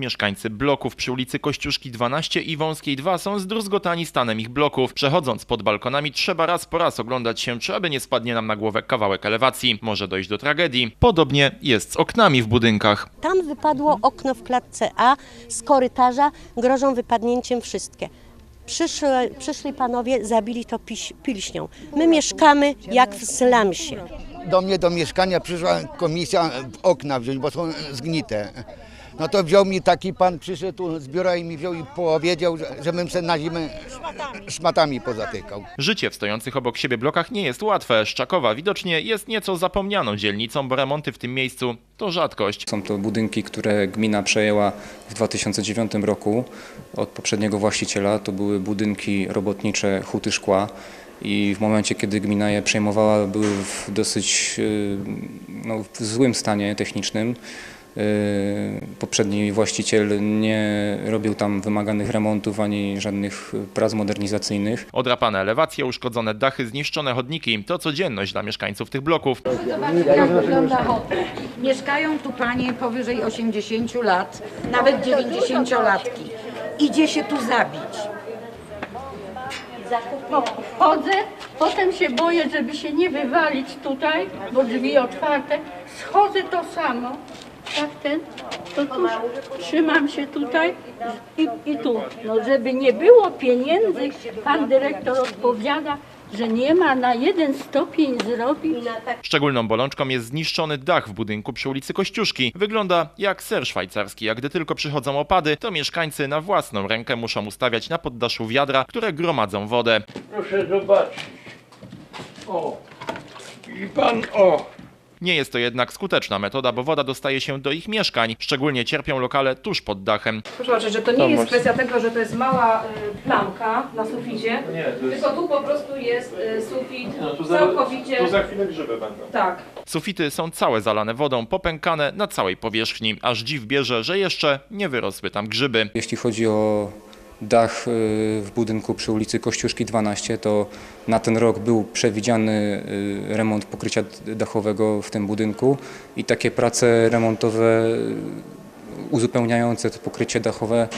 Mieszkańcy bloków przy ulicy Kościuszki 12 i Wąskiej 2 są zdruzgotani stanem ich bloków. Przechodząc pod balkonami trzeba raz po raz oglądać się, czy aby nie spadnie nam na głowę kawałek elewacji. Może dojść do tragedii. Podobnie jest z oknami w budynkach. Tam wypadło okno w klatce A z korytarza, grożą wypadnięciem wszystkie. Przyszły, przyszli panowie, zabili to piś, pilśnią. My mieszkamy jak w slumsie. Do mnie do mieszkania przyszła komisja okna wziąć, bo są zgnite. No to wziął mi taki pan, przyszedł z biura i mi wziął i powiedział, że, żebym se na zimę szmatami pozatykał. Życie w stojących obok siebie blokach nie jest łatwe. Szczakowa widocznie jest nieco zapomnianą dzielnicą, bo remonty w tym miejscu to rzadkość. Są to budynki, które gmina przejęła w 2009 roku od poprzedniego właściciela. To były budynki robotnicze Huty Szkła i w momencie, kiedy gmina je przejmowała, były w dosyć y, no, w złym stanie technicznym. Y, Poprzedni właściciel nie robił tam wymaganych remontów ani żadnych prac modernizacyjnych. Odrapane elewacje, uszkodzone dachy, zniszczone chodniki to codzienność dla mieszkańców tych bloków. jak wygląda hotel. Mieszkają tu panie powyżej 80 lat, nawet 90-latki. Idzie się tu zabić. Wchodzę, potem się boję, żeby się nie wywalić tutaj, bo drzwi otwarte. Schodzę to samo. Tak ten, to tuż trzymam się tutaj i, i tu. No żeby nie było pieniędzy, pan dyrektor odpowiada, że nie ma na jeden stopień zrobić. Szczególną bolączką jest zniszczony dach w budynku przy ulicy Kościuszki. Wygląda jak ser szwajcarski, a gdy tylko przychodzą opady, to mieszkańcy na własną rękę muszą ustawiać na poddaszu wiadra, które gromadzą wodę. Proszę zobaczyć. O. I pan o. Nie jest to jednak skuteczna metoda, bo woda dostaje się do ich mieszkań. Szczególnie cierpią lokale tuż pod dachem. Proszę zobaczyć, że to nie jest kwestia tego, że to jest mała y, plamka na suficie, Nie, to jest. tylko tu po prostu jest y, sufit No, tu za, całkowicie... tu za chwilę grzyby będą. Tak. Sufity są całe zalane wodą, popękane na całej powierzchni. Aż dziw bierze, że jeszcze nie wyrosły tam grzyby. Jeśli chodzi o dach y, w budynku przy ulicy Kościuszki 12, to na ten rok był przewidziany y, remont pokrycia dachowego w tym budynku i takie prace remontowe uzupełniające to pokrycie dachowe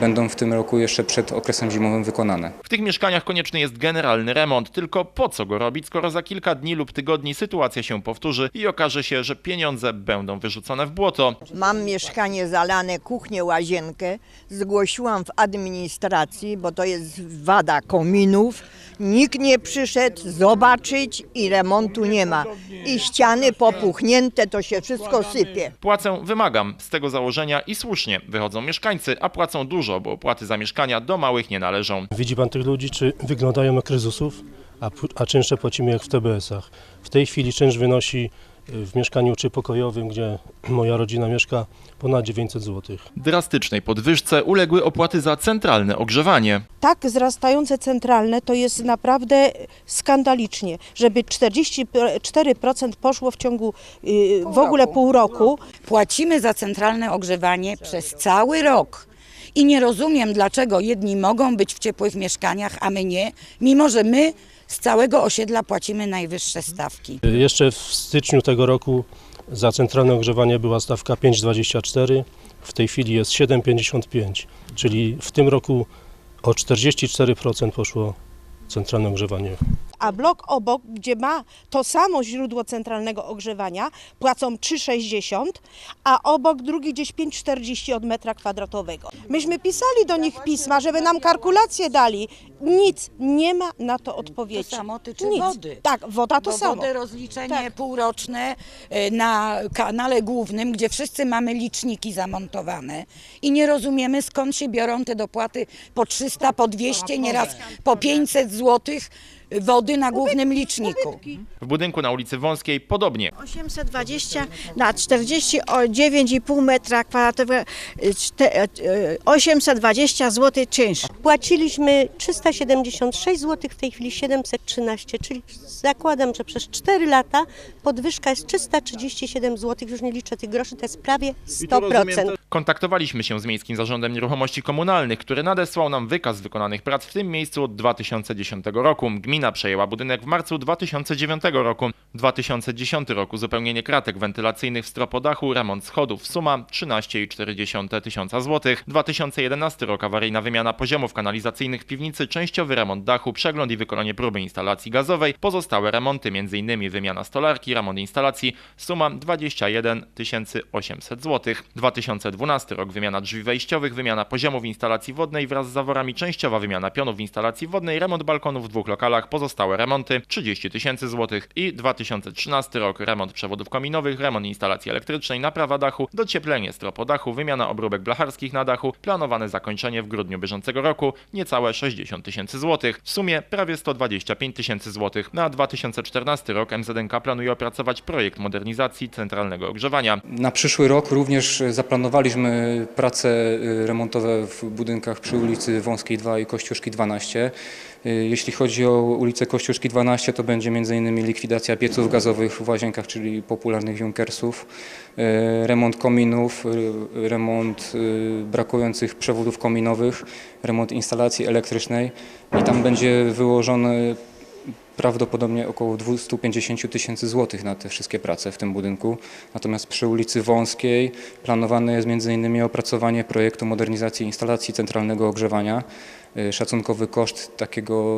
będą w tym roku jeszcze przed okresem zimowym wykonane. W tych mieszkaniach konieczny jest generalny remont, tylko po co go robić, skoro za kilka dni lub tygodni sytuacja się powtórzy i okaże się, że pieniądze będą wyrzucone w błoto. Mam mieszkanie zalane, kuchnię, łazienkę. Zgłosiłam w administracji, bo to jest wada kominów. Nikt nie przyszedł zobaczyć i remontu nie ma. I ściany popuchnięte, to się wszystko sypie. Płacę wymagam. Z tego założenia i słusznie wychodzą mieszkańcy, a płacą dużo, bo opłaty za mieszkania do małych nie należą. Widzi pan tych ludzi, czy wyglądają jak kryzysów, a, a czynsze płacimy jak w TBS-ach. W tej chwili czynsz wynosi w mieszkaniu trzypokojowym, gdzie moja rodzina mieszka, ponad 900 zł. Drastycznej podwyżce uległy opłaty za centralne ogrzewanie. tak wzrastające centralne to jest naprawdę skandalicznie, żeby 44% poszło w ciągu y, w ogóle pół roku. Płacimy za centralne ogrzewanie przez cały rok. I nie rozumiem, dlaczego jedni mogą być w ciepłych mieszkaniach, a my nie, mimo że my z całego osiedla płacimy najwyższe stawki. Jeszcze w styczniu tego roku za centralne ogrzewanie była stawka 5,24, w tej chwili jest 7,55, czyli w tym roku o 44% poszło centralne ogrzewanie. A blok obok, gdzie ma to samo źródło centralnego ogrzewania, płacą 3,60, a obok drugi gdzieś 5,40 od metra kwadratowego. Myśmy pisali do nich pisma, żeby nam kalkulacje dali. Nic, nie ma na to To odpowiedzi. samo tyczy Nic. wody. Tak, woda to Bo samo. wodę rozliczenie Tak. półroczne y, na kanale głównym, gdzie wszyscy mamy liczniki zamontowane i nie rozumiemy skąd się biorą te dopłaty po 300, po 200, nieraz po 500 złotych wody na głównym liczniku. W budynku na ulicy Wąskiej podobnie. 820 na 49,5 metra kwadratowego, y, czte- y, 820 zł czynsz. Płaciliśmy 376 zł, w tej chwili 713, czyli zakładam, że przez 4 lata podwyżka jest 337 zł, już nie liczę tych groszy, to jest prawie 100%. Kontaktowaliśmy się z Miejskim Zarządem Nieruchomości Komunalnych, który nadesłał nam wykaz wykonanych prac w tym miejscu od 2010 roku. Gmina przejęła budynek w marcu 2009 roku. 2010 rok uzupełnienie kratek wentylacyjnych w stropodachu, remont schodów, suma 13,4 tysiąca złotych. 2011 rok awaryjna wymiana poziomów kanalizacyjnych w piwnicy, częściowy remont dachu, przegląd i wykonanie próby instalacji gazowej. Pozostałe remonty, m.in. wymiana stolarki, remont instalacji, suma 21 800 zł. 2012 rok wymiana drzwi wejściowych, wymiana poziomów instalacji wodnej wraz z zaworami, częściowa wymiana pionów w instalacji wodnej, remont balkonów w dwóch lokalach, pozostałe remonty 30 tysięcy złotych i 2013 rok remont przewodów kominowych, remont instalacji elektrycznej, naprawa dachu, docieplenie stropodachu, wymiana obróbek blacharskich na dachu, planowane zakończenie w grudniu bieżącego roku niecałe 60 tysięcy złotych. W sumie prawie 125 tysięcy złotych. Na 2014 rok MZNK planuje opracować projekt modernizacji centralnego ogrzewania. Na przyszły rok również zaplanowaliśmy prace y, remontowe w budynkach przy ulicy Wąskiej 2 i Kościuszki 12. Y, Jeśli chodzi o ulicę Kościuszki 12, to będzie m.in. likwidacja pieców gazowych w łazienkach, czyli popularnych Junkersów, y, remont kominów, remont brakujących przewodów kominowych, remont instalacji elektrycznej i tam będzie wyłożony prawdopodobnie około 250 tysięcy złotych na te wszystkie prace w tym budynku. Natomiast przy ulicy Wąskiej planowane jest m.in. opracowanie projektu modernizacji instalacji centralnego ogrzewania. Y, Szacunkowy koszt takiego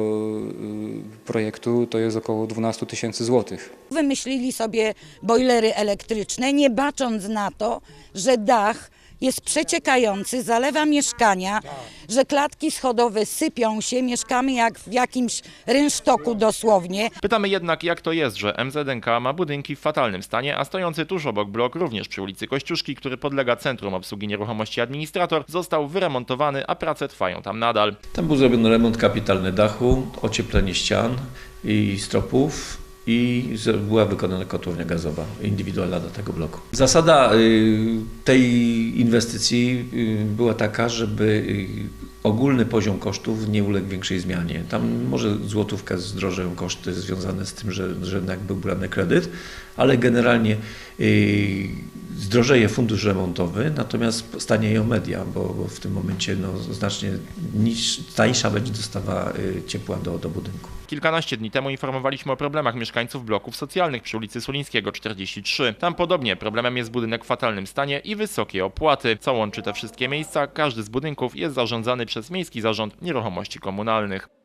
y, projektu to jest około 12 tysięcy złotych. Wymyślili sobie bojlery elektryczne, nie bacząc na to, że dach jest przeciekający, zalewa mieszkania, że klatki schodowe sypią się, mieszkamy jak w jakimś rynsztoku dosłownie. Pytamy jednak, jak to jest, że MZNK ma budynki w fatalnym stanie, a stojący tuż obok blok, również przy ulicy Kościuszki, który podlega Centrum Obsługi Nieruchomości Administrator, został wyremontowany, a prace trwają tam nadal. Tam był zrobiony remont kapitalny dachu, ocieplenie ścian i stropów i była wykonana kotłownia gazowa indywidualna do tego bloku. Zasada y, tej inwestycji y, była taka, żeby y, ogólny poziom kosztów nie uległ większej zmianie. Tam może złotówkę zdrożeją koszty związane z tym, że, że jednak był brany kredyt, ale generalnie zdrożeje fundusz remontowy, natomiast stanieją media, bo, bo w tym momencie no, znacznie niż, tańsza będzie dostawa ciepła do, do budynku. Kilkanaście dni temu informowaliśmy o problemach mieszkańców bloków socjalnych przy ulicy Sulińskiego 43. Tam podobnie problemem jest budynek w fatalnym stanie i wysokie opłaty. Co łączy te wszystkie miejsca, każdy z budynków jest zarządzany przez Miejski Zarząd Nieruchomości Komunalnych.